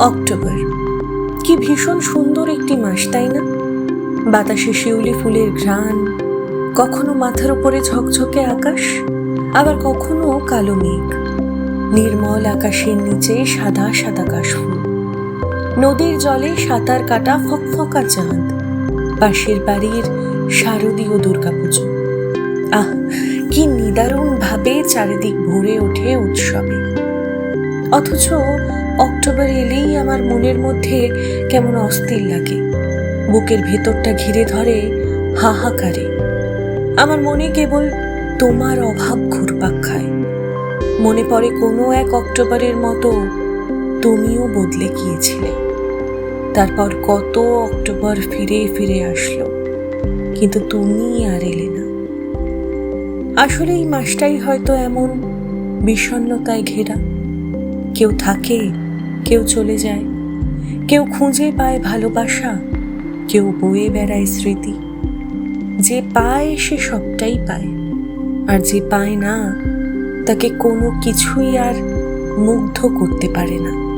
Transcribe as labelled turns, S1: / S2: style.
S1: October. কি ভীষণ সুন্দর একটি মাস, তাই না? বাতাসে শিউলি ফুলের ঘ্রাণ, কখনো মাথার উপরে ঝকঝকে আকাশ, আবার কখনো কালো মেঘ। নির্মল আকাশের নিচে সাদা সাদা কাশফুল। নদীর জলে সাঁতার কাটা ফকফকা চাঁদ। পাশের বাড়ির শারদীয় দুর্গাপুজো। আহ, কি নিদারুণ ভাবে চারিদিক ভরে ওঠে উৎসবে। অথচ অক্টোবর এলেই আমার মনের মধ্যে কেমন অস্থির লাগে। বুকের ভেতরটা ঘিরে ধরে হাহাকারে। আমার মনে কেবল তোমার অভাব ঘুরপাক খায়। মনে পড়ে কোনো এক অক্টোবরের মতো তুমিও বদলে গিয়েছিলে। তারপর কত অক্টোবর ফিরে ফিরে আসলো, কিন্তু তুমি আর এলে না। আসলে এই মাসটাই হয়তো এমন বিষণ্ণতায় ঘেরা। কেউ থাকে কেউ চলে যায়। কেউ খুঁজে পায় ভালোবাসা, কেউ বয়ে বেড়ায় স্মৃতি। যে পায় সে সবটাই পায়, আর যে পায় না, তাকে কোনো কিছুই আর মুগ্ধ করতে পারে না।